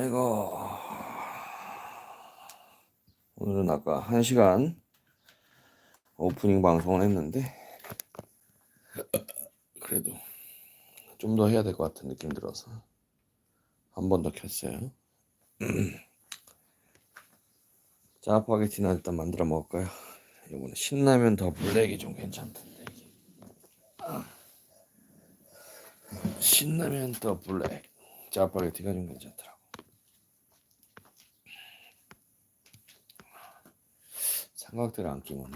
아이고. 오늘은 아까 1시간 오프닝 방송을 했는데 그래도 좀 더 해야 될 것 같은 느낌 들어서 한 번 더 켰어요. 짜파게티나 일단 만들어 먹을까요? 이번에 신라면 더 블랙이 좀 괜찮던데 이게. 신라면 더 블랙 짜파게티가 좀 괜찮더라고. 삼각대를 안 끼면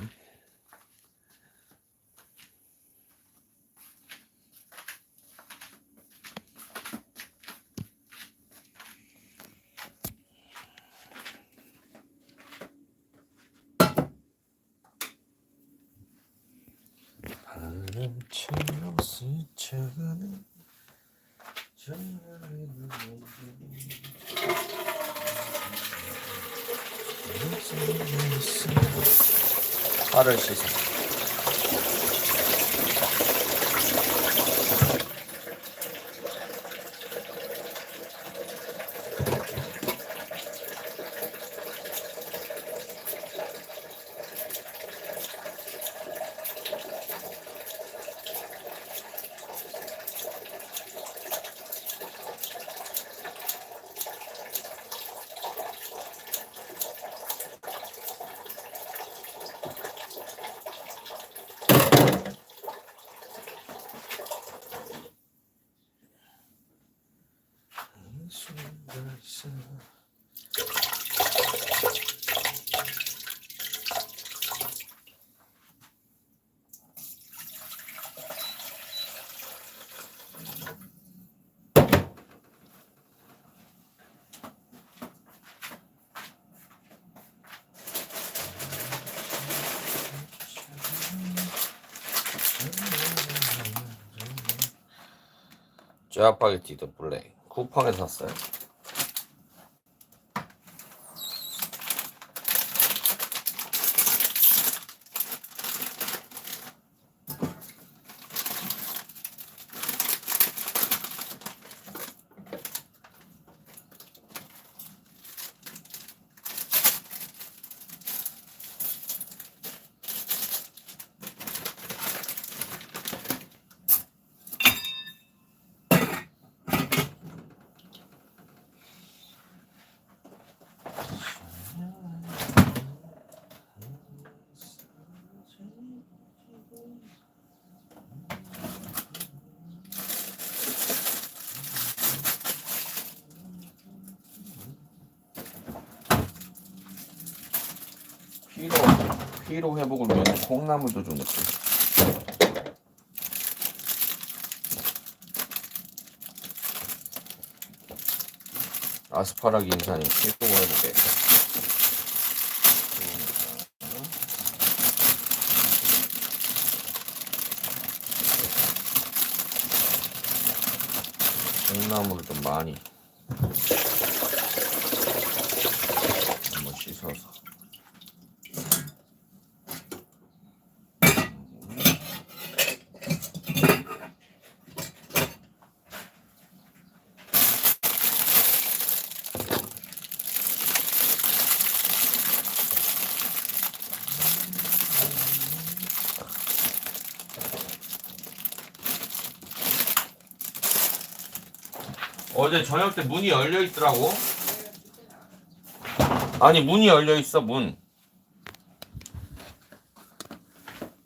바람처럼 스쳐가는 전화를 팔을 씻어. 짜파게티도 블랙 쿠팡에서 샀어요. 피로 피로 회복을 위해 콩나물도 좀 넣고. 아스파라기 인산이 피로 회복에. 콩나물을 좀 많이 한번 씻어서. 어제 저녁 때 문이 열려 있더라고. 아니 문이 열려 있어 문.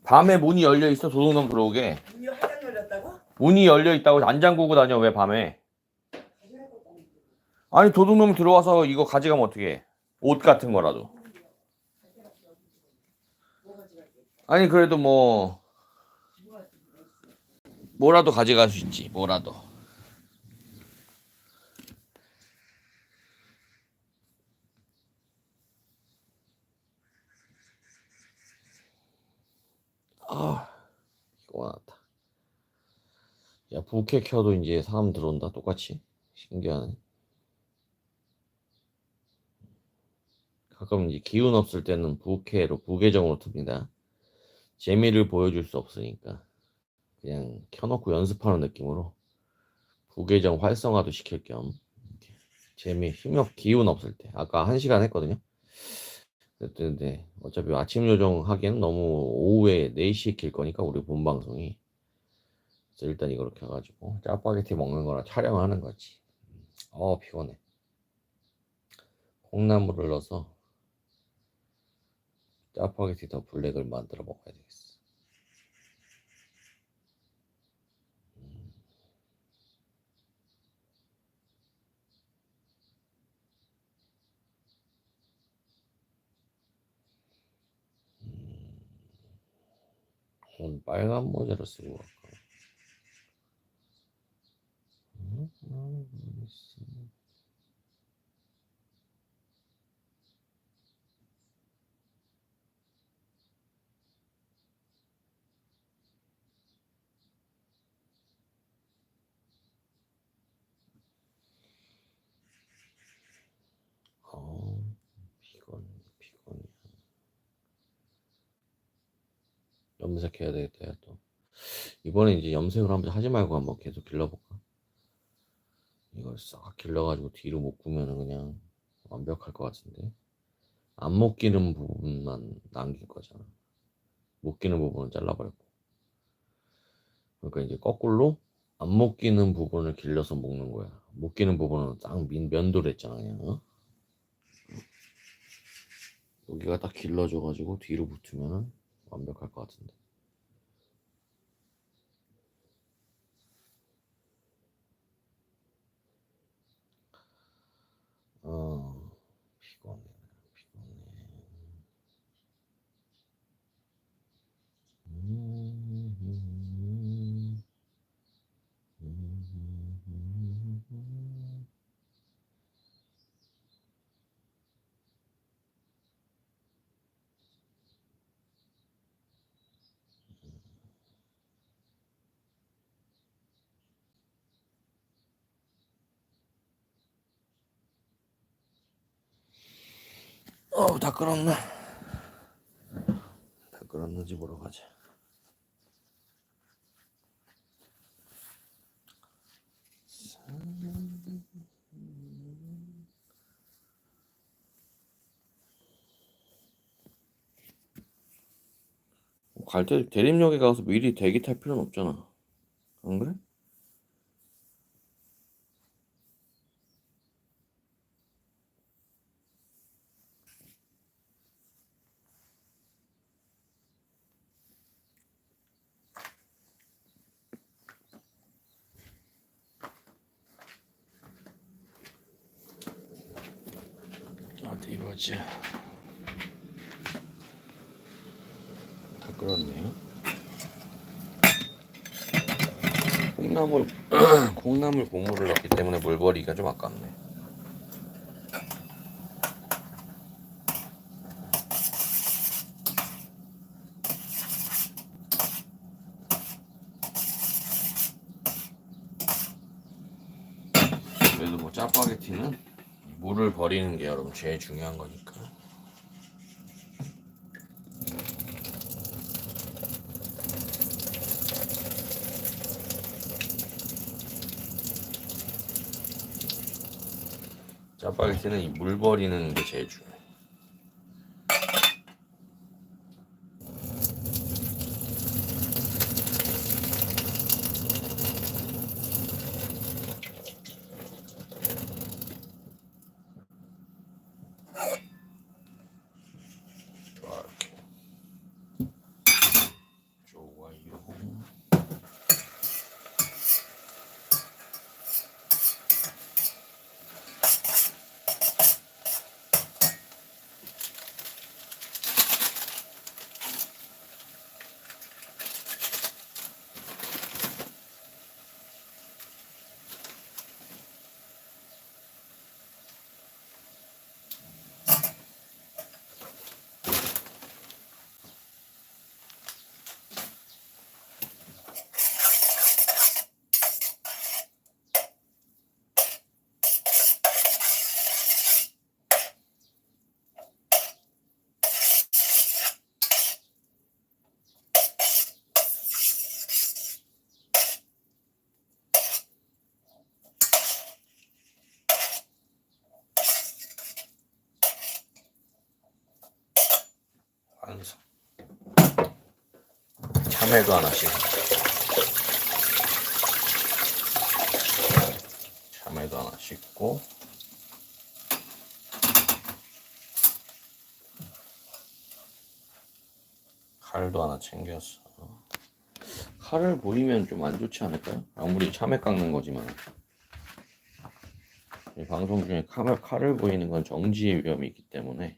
밤에 문이 열려 있어 도둑놈 들어오게. 문이 열렸다고? 문이 열려 있다고 안 잠그고 다녀 왜 밤에? 아니 도둑놈 들어와서 이거 가져가면 어떻게? 옷 같은 거라도. 아니 그래도 뭐 뭐라도 가져갈 수 있지 뭐라도. 아 왔다. 야 부캐 켜도 이제 사람 들어온다 똑같이 신기하네. 가끔 이제 기운 없을 때는 부캐로 부계정으로 틉니다. 재미를 보여줄 수 없으니까 그냥 켜놓고 연습하는 느낌으로 부계정 활성화도 시킬 겸 재미 힘없 기운 없을 때 아까 한 시간 했거든요. 근데 어차피 아침 요정 하기에는 너무 오후에 4시에 킬 거니까 우리 본 방송이 그래서 일단 이걸 켜가지고 짜파게티 먹는 거랑 촬영하는 거지. 어 피곤해. 콩나물을 넣어서 짜파게티 더 블랙을 만들어 먹어야 되겠어. 빨간 모자를 쓰고 갈까? 음, 음, 모르겠어. 어, 피곤, 피곤이야. 염색해야 되겠다, 야, 또. 이번에 이제 염색을 한번 하지 말고 한번 계속 길러볼까? 이걸 싹 길러가지고 뒤로 묶으면 그냥 완벽할 것 같은데. 안 묶이는 부분만 남길 거잖아. 묶이는 부분은 잘라버렸고. 그러니까 이제 거꾸로 안 묶이는 부분을 길러서 묶는 거야. 묶이는 부분은 딱 민, 면도를 했잖아, 그냥. 어? 여기가 딱 길러져가지고 뒤로 붙으면 완벽할 것 같은데. 어우, 다 끓었네. 다 끓었는지 보러 가자. 갈 때 대림역에 가서 미리 대기 탈 필요는 없잖아. 안 그래? 어디 보자. 다 끓었네요. 콩나물 콩나물 국물을 넣기 때문에 물 버리기가 좀 아깝네. 그래도 뭐 짜파게티는 물을 버리는 게 여러분 제일 중요한 거니까. 짜파게티는 이 물 버리는 게 제일 중요해. 이렇게. 좋아요. 완성. 참외도 하나씩. 참외도 하나 씻고. 칼도 하나 챙겼어. 칼을 보이면 좀 안 좋지 않을까요? 아무리 참외 깎는 거지만. 이 방송 중에 칼을, 칼을 보이는 건 정지의 위험이 있기 때문에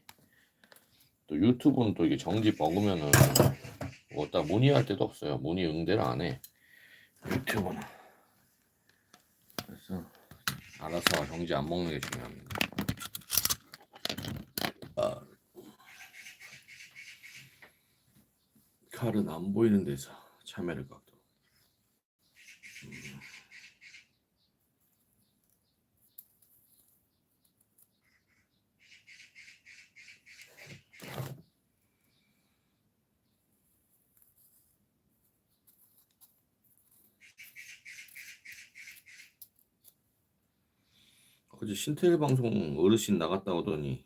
또 유튜브는 또 이게 정지 먹으면은 뭐딱 문의할 데도 없어요. 문의 응대를 안 해. 유튜브는. 그래서 알아서 정지 안 먹는 게 중요합니다. 아. 칼은 안 보이는 데서 참외를 깎도록. 어제 신텔 방송 어르신 나갔다 오더니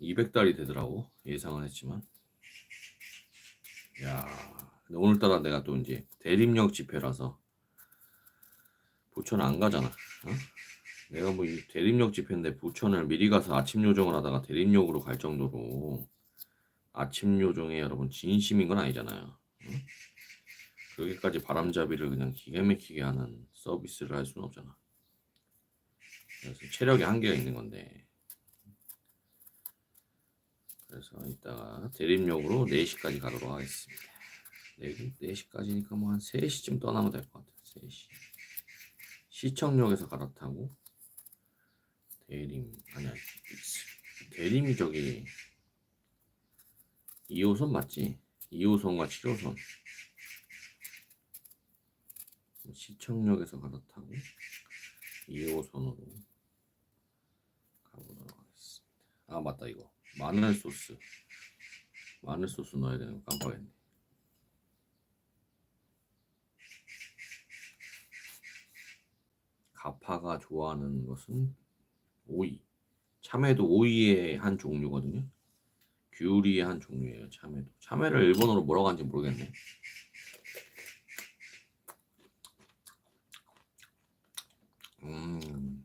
200달이 되더라고 예상은 했지만 야 근데 오늘따라 내가 또 이제 대림역 집회라서 부천 안 가잖아 어? 내가 뭐 이 대림역 집회인데 부천을 미리 가서 아침 요정을 하다가 대림역으로 갈 정도로 아침 요정에 여러분 진심인 건 아니잖아요 응? 그렇게까지 바람잡이를 그냥 기가 막히게 하는 서비스를 할 수는 없잖아. 그래서 체력에 한계가 있는 건데. 그래서 이따가 대림역으로 4시까지 가도록 하겠습니다. 4시, 4시까지니까 뭐 한 3시쯤 떠나면 될 것 같아요. 3시. 시청역에서 갈아타고 대림 아니야 대림이 저기 2호선 맞지? 2호선과 7호선 시청역에서 갈아타고 2호선으로 가보도록 하겠습니다. 아 맞다 이거 마늘 소스 마늘 소스 넣어야 되는 거 깜빡했네. 가파가 좋아하는 것은 오이. 참외도 오이의 한 종류거든요. 귤이의 한 종류예요. 참외도. 참외를 일본어로 뭐라고 하는지 모르겠네. 음,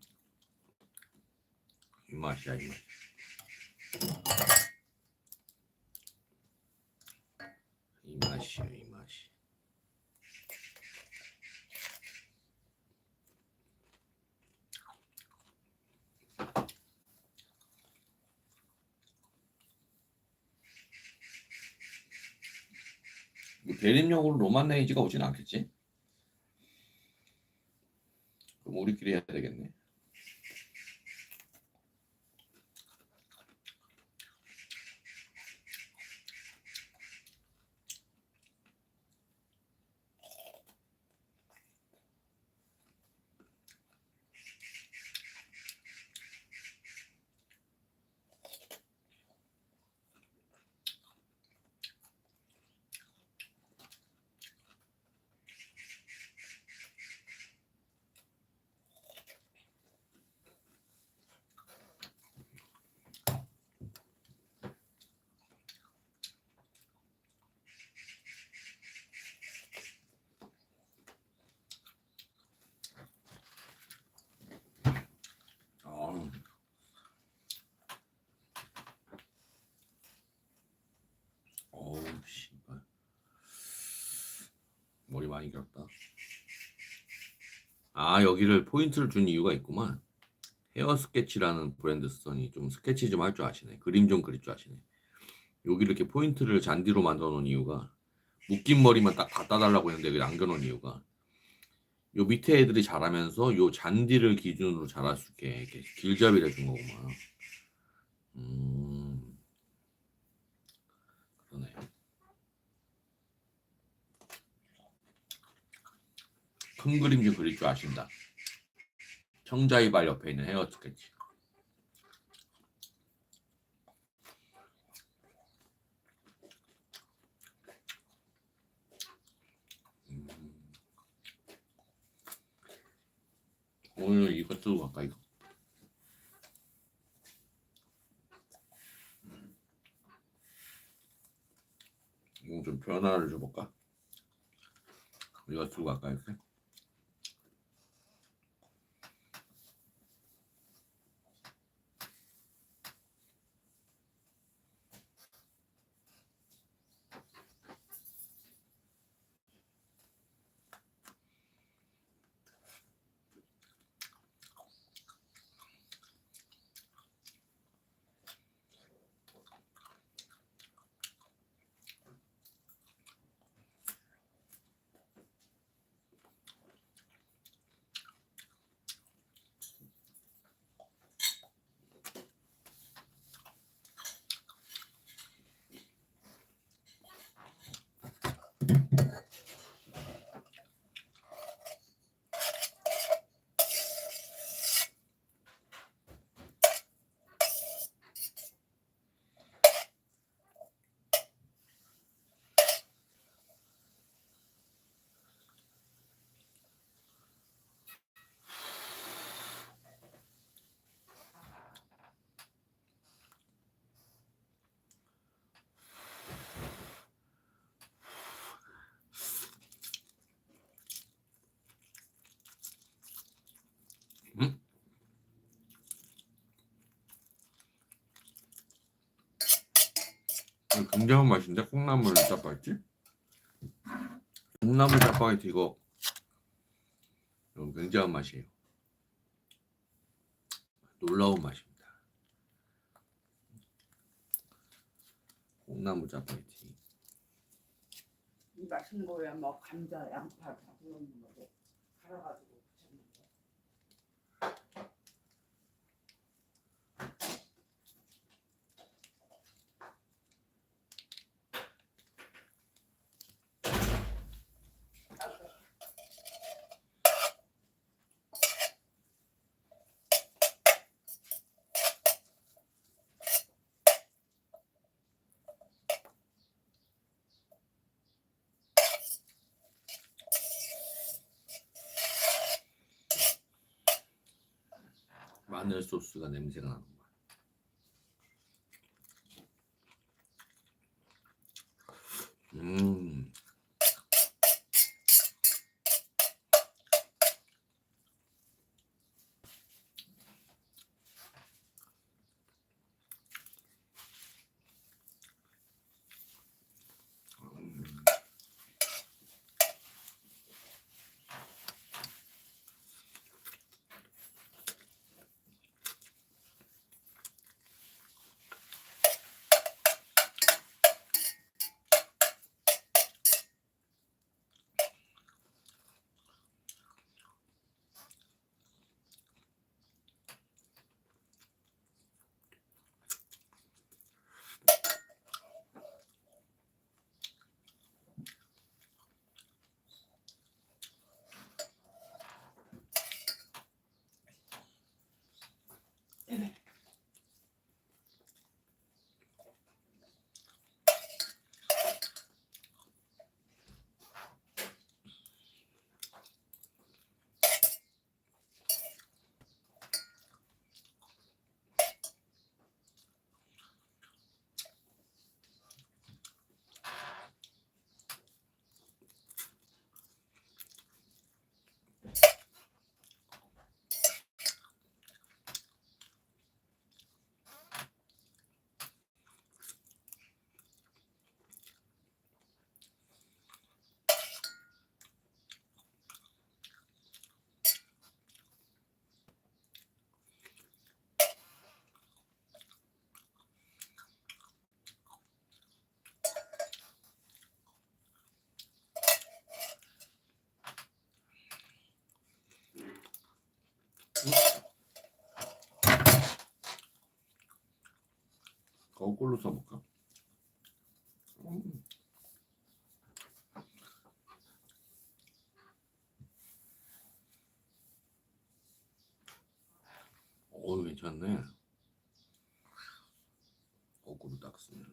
이 맛이야 이 맛. 이 맛이야 이 맛이. 뭐 대림역으로 로만 레이지가 오진 않겠지? 그럼 우리끼리 해야 되겠네. 아. 어우 씨발 머리 길었다. 아 여기를 포인트를 준 이유가 있구만. 헤어 스케치라는 브랜드 스톤이 좀 스케치 좀 할 줄 아시네. 그림 좀 그릴 줄 아시네. 여기 이렇게 포인트를 잔디로 만들어 놓은 이유가 묶인 머리만 딱 갖다 달라고 했는데 여기 남겨 놓은 이유가 요 밑에 애들이 자라면서 요 잔디를 기준으로 자랄 수 있게 이렇게 길잡이를 해준 거구만. 음, 큰 그림 좀 그릴 줄 아신다. 청자이발 옆에 있는 헤어 스케치. 음. 오늘 이거 뜨고 갈까 이거? 좀 변화를 줘볼까? 우리가 들고 갈까 이렇게? 굉장한 맛인데 콩나물 짜파게티? 콩나물 짜파게티 이거 굉장한 맛이에요. 놀라운 맛입니다. 콩나물 짜파게티. 이 맛있는 거야 뭐 감자, 양파 다 넣는 거고 갈아가지고 마늘 소스가 냄새가 나는. 거꾸로 써볼까? 음. 오 괜찮네. 거꾸로 딱 쓰면.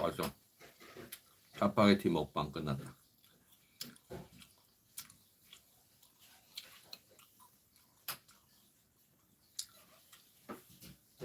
맛있어. 짜파게티 먹방 끝났다.